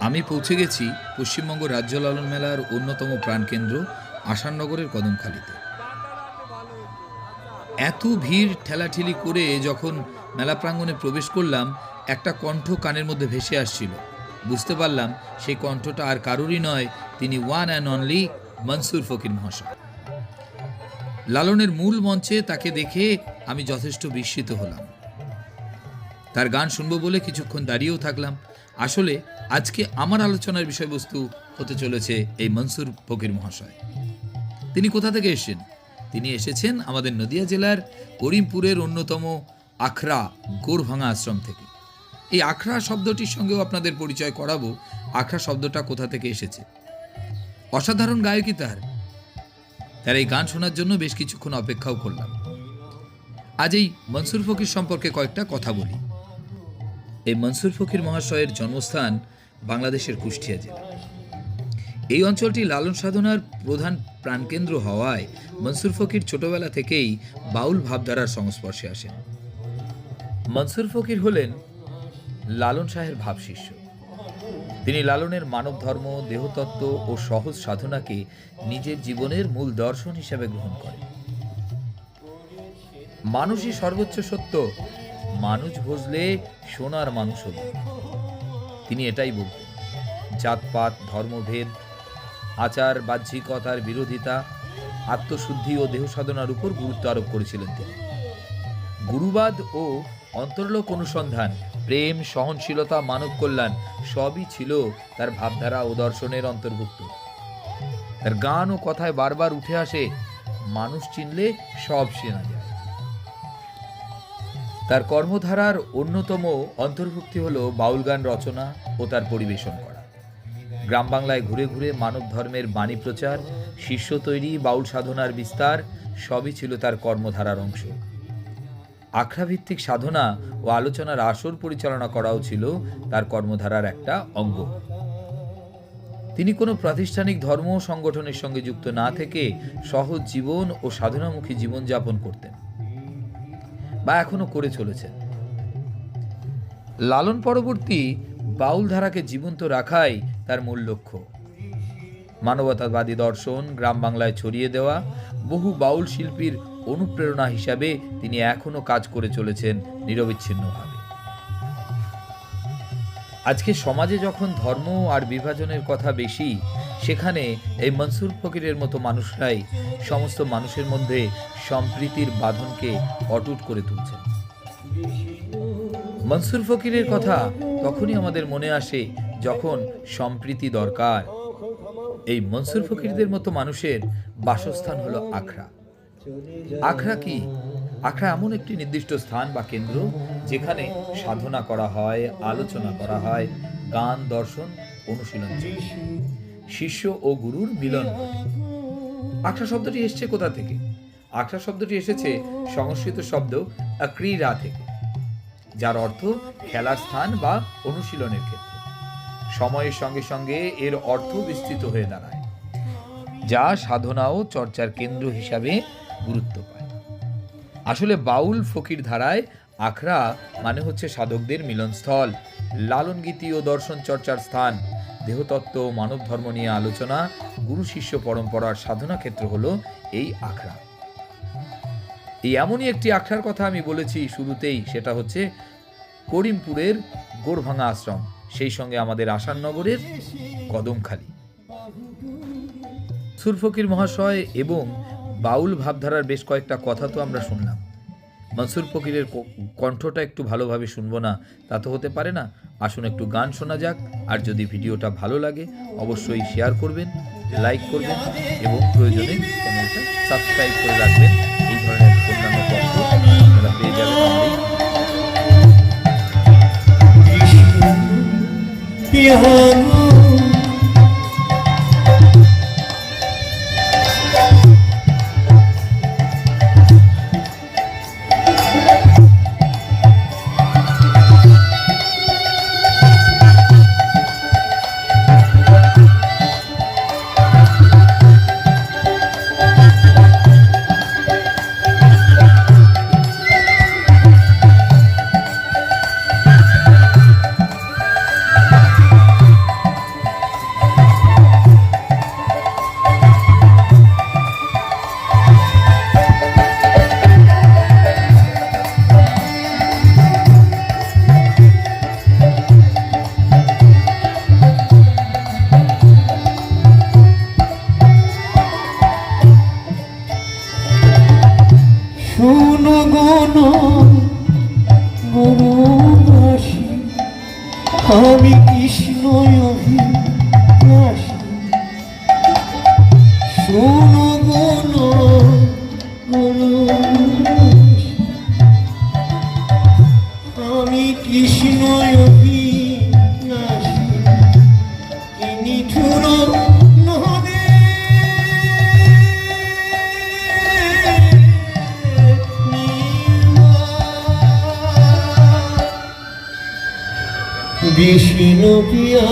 আমি পৌঁছে গেছি পশ্চিমবঙ্গ রাজ্য লালন মেলার অন্যতম প্রাণকেন্দ্র আসাননগরের কদমখালিতে। এত ভিড় ঠেলাঠেলি করে যখন মেলা প্রাঙ্গণে প্রবেশ করলাম, একটা কণ্ঠ কানের মধ্যে ভেসে আসছিল। বুঝতে পারলাম সেই কণ্ঠটা আর কারোরই নয়, তিনি one and only Monsur Fakir মহাশয়। লালনের মূল মঞ্চে তাকে দেখে আমি যথেষ্ট বিস্মিত হলাম। তার গান শুনব বলে কিছুক্ষণ দাঁড়িয়েও থাকলাম। আসলে আজকে আমার আলোচনার বিষয়বস্তু হতে চলেছে এই মনসুর ফকির মহাশয়। তিনি কোথা থেকে এসেছেন? তিনি এসেছেন আমাদের নদিয়া জেলার করিমপুরের অন্যতম আখড়া গোরভাঙা আশ্রম থেকে। এই আখড়া শব্দটির সঙ্গেও আপনাদের পরিচয় করাবো, আখড়া শব্দটা কোথা থেকে এসেছে? অসাধারণ গায়কই তার। তার এই গান শোনার জন্য বেশ কিছুক্ষণ অপেক্ষাও করলাম। আজ এই মনসুর ফকির সম্পর্কে কয়েকটা কথা বলি। এই মনসুর ফকির মহাশয়ের জন্মস্থান বাংলাদেশের কুষ্টিয়া জেলা। এই অঞ্চলটি লালন সাধনার প্রধান প্রাণকেন্দ্র হওয়ায় মনসুর ফকির ছোটবেলা থেকেই বাউল ভাবধারার সংস্পর্শে আসেন। মনসুর ফকির হলেন লালন শাহের ভাবশিষ্য তিনি লালনের মানব ধর্ম, দেহতত্ত্ব ও সহজ সাধনাকে নিজের জীবনের মূল দর্শন হিসেবে গ্রহণ করেন। মানুষই সর্বোচ্চ সত্য মানুষ বুঝলে সোনার মানুষ তিনি এটাই বলতেন, জাতপাত, ধর্মভেদ, আচার, বাহ্যিকতার বিরোধিতা, আত্মশুদ্ধি ও দেহ সাধনার উপর গুরুত্ব আরোপ করেছিলেন তিনি। গুরুবাদ ও অন্তর্লোক অনুসন্ধান, প্রেম, সহনশীলতা, মানব কল্যাণ সবই ছিল তার ভাবধারা ও দর্শনের অন্তর্ভুক্ত। তার গান ও কথায় বারবার উঠে আসে, মানুষ চিনলে সব যায়। তার কর্মধারার অন্যতম অন্তর্ভুক্তি হল বাউল গান রচনা ও তার পরিবেশন করা। গ্রাম বাংলায় ঘুরে ঘুরে মানব ধর্মের বাণী প্রচার শিষ্য তৈরি বাউল সাধনার বিস্তার সবই ছিল তার কর্মধারার অংশ। আখড়াভিত্তিক সাধনা ও আলোচনার আসর পরিচালনা করাও ছিল তার কর্মধারার একটা অঙ্গ। তিনি কোনো প্রাতিষ্ঠানিক ধর্ম সংগঠনের সঙ্গে যুক্ত না থেকে সহজ জীবন ও সাধনামুখী জীবনযাপন করতেন। বা এখনও করে চলেছেন। লালন পরবর্তী বাউল ধারাকে জীবন্ত রাখাই তার মূল লক্ষ্য। মানবতাবাদী দর্শন গ্রাম বাংলায় ছড়িয়ে দেওয়া, বহু বাউল শিল্পীর অনুপ্রেরণা হিসাবে তিনি এখনও কাজ করে চলেছেন নিরবিচ্ছিন্নভাবে। আজকে সমাজে যখন ধর্ম আর বিভাজনের কথা বেশি সেখানে এই মনসুর ফকিরের মতো মানুষরাই সমস্ত মানুষের মধ্যে সম্প্রীতির বাঁধনকে অটুট করে তুলছেন। মনসুর ফকিরের কথা তখনই আমাদের মনে আসে যখন সম্প্রীতি দরকার। এই মনসুর ফকিরদের মতো মানুষের বাসস্থান হলো আখড়া। আখড়া কি? আখড়া এমন একটি নির্দিষ্ট স্থান বা কেন্দ্র যেখানে সাধনা করা হয়, আলোচনা করা হয়, গান, দর্শন, অনুশীলন। শিষ্য ও গুরুর মিলন ঘটে। শব্দটি এসছে কোথা থেকে? আখড়া শব্দটি এসেছে সংস্কৃত শব্দ ক্রীড়া থেকে, যার অর্থ খেলার স্থান বা অনুশীলনের ক্ষেত্রে। সময়ের সঙ্গে সঙ্গে এর অর্থ বিস্তৃত হয়ে দাঁড়ায়, যা সাধনা ও চর্চার কেন্দ্র হিসাবে গুরুত্ব পায়। আসলে বাউল ফকির ধারায় আখড়া মানে হচ্ছে সাধকদের মিলনস্থল, লালন গীতি ও দর্শন চর্চার স্থান। দেহতত্ত্ব ও মানব ধর্ম নিয়ে আলোচনা, গুরু শিষ্য পরম্পরার সাধনা ক্ষেত্র হলো এই আখড়া। এই এমনই একটি আখড়ার কথা আমি বলেছি শুরুতেই, সেটা হচ্ছে করিমপুরের গোরভাঙা আশ্রম, সেই সঙ্গে আমাদের আসাননগরের কদমখালি। সুরফকির মহাশয় এবং বাউল ভাবধারার বেশ কয়েকটা কথা তো আমরা শুনলাম। মনসুর ফকিরের কণ্ঠটা একটু ভালোভাবে শুনব না, তা তো হতে পারে না। আসুন একটু গান শোনা যাক। আর যদি ভিডিওটা ভালো লাগে, অবশ্যই শেয়ার করবেন লাইক করবেন এবং প্রয়োজনে চ্যানেলটা সাবস্ক্রাইব করে রাখবেন। এই ধরনের অন্যান্য তথ্য আপনারা পেয়ে যাবেন আমি কৃষ্ণ অভিলাষ। শোনো বিষ্ণু পিয়া